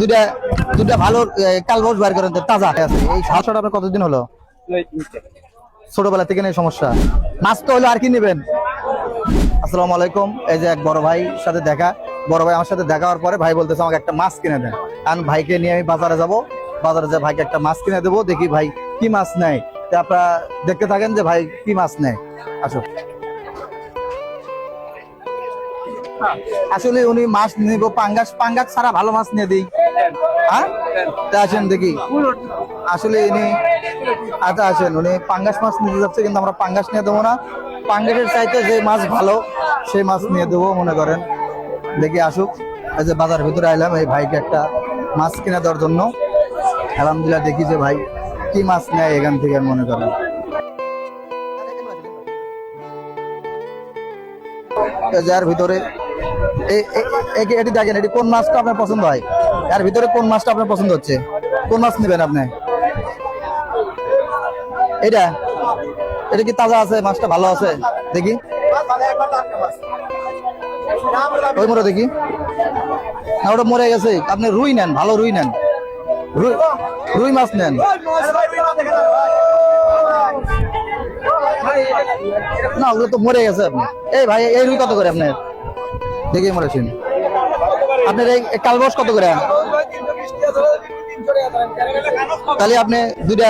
দুটা দুটা ভালো কালবোস বার করেন, তাজা আছে। এই সমস্যাটা আপনার কতদিন হলো? ছোটবেলা থেকে নেই সমস্যা। মাছ তো হলো আর কি নেবেন? আসসালামু আলাইকুম। এই যে এক বড় ভাই সাথে দেখা। বড় ভাই আমার সাথে দেখা হওয়ার পরে ভাই বলতেছে, আমাকে একটা মাছ কিনে দেন। কারণ ভাইকে নিয়ে আমি বাজারে যাব। বাজারে যে ভাইকে একটা মাছ কিনে দেবো, দেখি ভাই কি মাছ নেয়। আপনারা দেখতে থাকেন যে ভাই কি মাছ নেয়। আসো। আসলে উনি মাছ নিব, পাঙ্গাস পাঙ্গাস ছাড়া ভালো মাছ নিয়ে দিই। হ্যাঁ? তা আসেন দেখি। আসলে ইনি আচ্ছা আসেন উনি পাঙ্গাস মাছ নিতে যাচ্ছে, কিন্তু আমরা পাঙ্গাস নিয়ে দেবো না। পাঙ্গাসের চাইতে যে মাছ ভালো, সেই মাছ নিয়ে দেবো, মনে করেন। দেখি আসুক। এই যে বাজার ভিতরে আইলাম, এই ভাইকে একটা মাছ কিনে দেওয়ার জন্য। আলহামদুলিল্লাহ দেখি যে ভাই কি মাছ নেয় এখান থেকে, মনে করেন। যার ভিতরে এটি দেখেন, এটি কোন মাছটা আপনার পছন্দ হয়? এর ভিতরে কোন মাছটা আপনার পছন্দ হচ্ছে? কোন মাছ নেবেন আপনি? এটা এটা কি তাজা আছে? মাছটা ভালো আছে? দেখি। ওই মরে দেখি। না ওটা মরে গেছে। আপনি রুই নেন, ভালো রুই নেন। রুই রুই মাছ নেন। না, ওগুলো তো মরে গেছে আপনি। এই ভাই, এই রুই কত করে আপনার? দেখি মরেছেন আপনার এই কালবস কত করে? তাহলে আপনি দুটা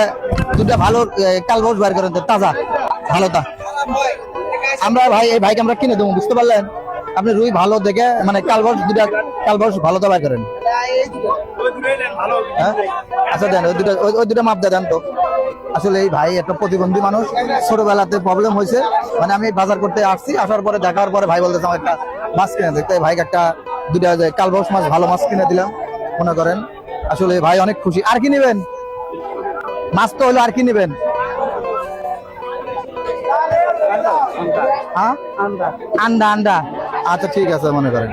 দুটা ভালো কালবস বার করেন তাজা ভালো তা আমরা ভাই, এই ভাইকে আমরা কিনে দেবো, বুঝতে পারলেন? আপনি রুই ভালো দেখে মানে কালবস দুটা কালবস ভালো তো বার করেন। হ্যাঁ? আচ্ছা দেন, ওই দুটা ওই- ওই দুটো মাপ দেন তো। আসলে এই ভাই একটা প্রতিবন্ধী মানুষ, ছোটবেলাতে প্রবলেম হয়েছে। মানে আমি বাজার করতে আসছি, আসার পরে দেখার পরে ভাই বলতেছে, আমার একটা মাছ কিনে দেখতে ভাইকে একটা দুটা যে কালবস মাছ, ভালো মাছ কিনে দিলাম, মনে করেন। আসলে ভাই অনেক খুশি। আর কি নেবেন? মাছ তো হলো আর কি নেবেন? হ্যাঁ? আন্ডা আন্ডা। আচ্ছা ঠিক আছে, মনে করেন।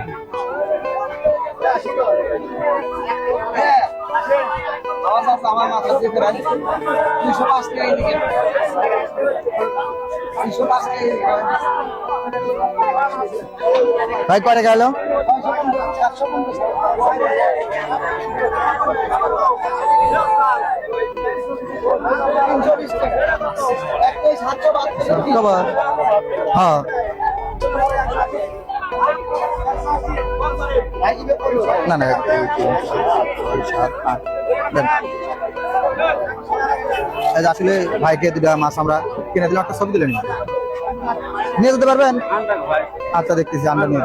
ভাই কয় টাকা এলো হ্যাঁ। না না এক, আসলে ভাইকে দুটা মাছ আমরা কিনে দিলাম একটা ছবি দিলেন নিয়ে যেতে পারবেন? আচ্ছা দেখতেছি আমরা নিয়ে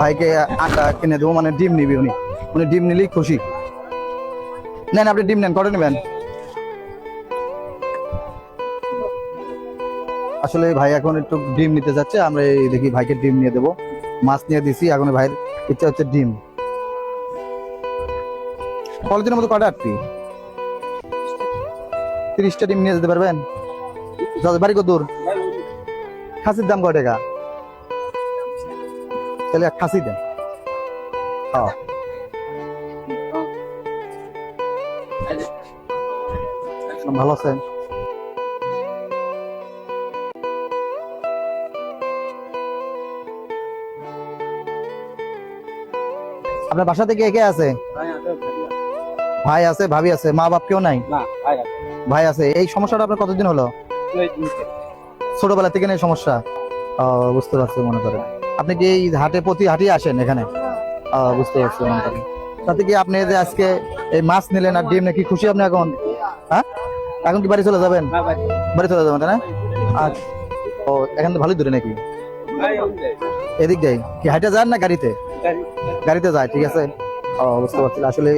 ভাইকে আটা কিনে দেবো মানে ডিম নিবি উনি। উনি ডিম নিলেই খুশি। নেন আপনি ডিম নেন কটা নেবেন? আসলে ভাই এখন একটু ডিম নিতে যাচ্ছে, আমরা এই দেখি ভাইকে ডিম নিয়ে দেবো। মাছ নিয়ে দিছি, এখন ভাইয়ের ইচ্ছা হচ্ছে ডিম। কলেজের মতো কটা আটটি? তিরিশটা ডিম নিয়ে যেতে পারবেন? বাড়ি কত খাসির দাম কয় টাকা? তাহলে খাসি দেন। ভালো আছেন? আপনার বাসা থেকে কে আছে? ভাই আছে ভাবি আছে মা বাপ কেউ নাই? ভাই আছে। এই সমস্যাটা আপনার কতদিন হলো? ছোটবেলা থেকে নেই সমস্যা? বুঝতে পারছি মনে করেন আপনি কি এই হাটে প্রতি হাটই আসেন এখানে? বুঝতে পারছি মনে করেন তাতে কি আপনি যে আজকে এই মাছ নিলেন আর ডিম নাকি খুশি আপনি এখন? হ্যাঁ? এখন কি বাড়ি চলে যাবেন? বাড়ি চলে যাবেন তাই না? আচ্ছা। ও এখান থেকে ভালোই দূরে নাকি? এদিক যাই কি হাইটে যান না গাড়িতে? গাড়িতে যায় ঠিক আছে? ও বুঝতে পারছি আসলে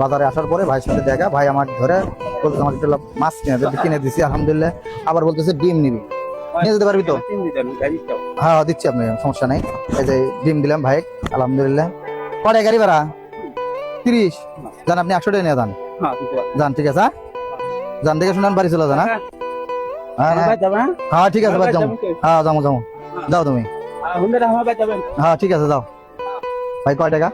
বাজারে আসার পরে ভাইয়ের সাথে দেখা ভাই আমার ধরে বলতে আমার একটু মাছ কিনে দে কিনে দিছি আলহামদুলিল্লাহ। আবার বলতেছে ডিম নিবি। নিয়ে যেতে পারবি তো? হ্যাঁ দিচ্ছি আপনি সমস্যা নাই। এই যে ডিম দিলাম ভাই আলহামদুলিল্লাহ। কড়ে গাড়ি ভাড়া? তিরিশ। যান আপনি একশো টাকা নিয়ে যান। যান ঠিক আছে হ্যাঁ? যান দেখে শুনান বাড়ি চলে যান হ্যাঁ? হ্যাঁ হ্যাঁ। হ্যাঁ ঠিক আছে হ্যাঁ যাব। যাব যাও তুমি। হ্যাঁ ঠিক আছে যাও। ভাই কয় টাকা?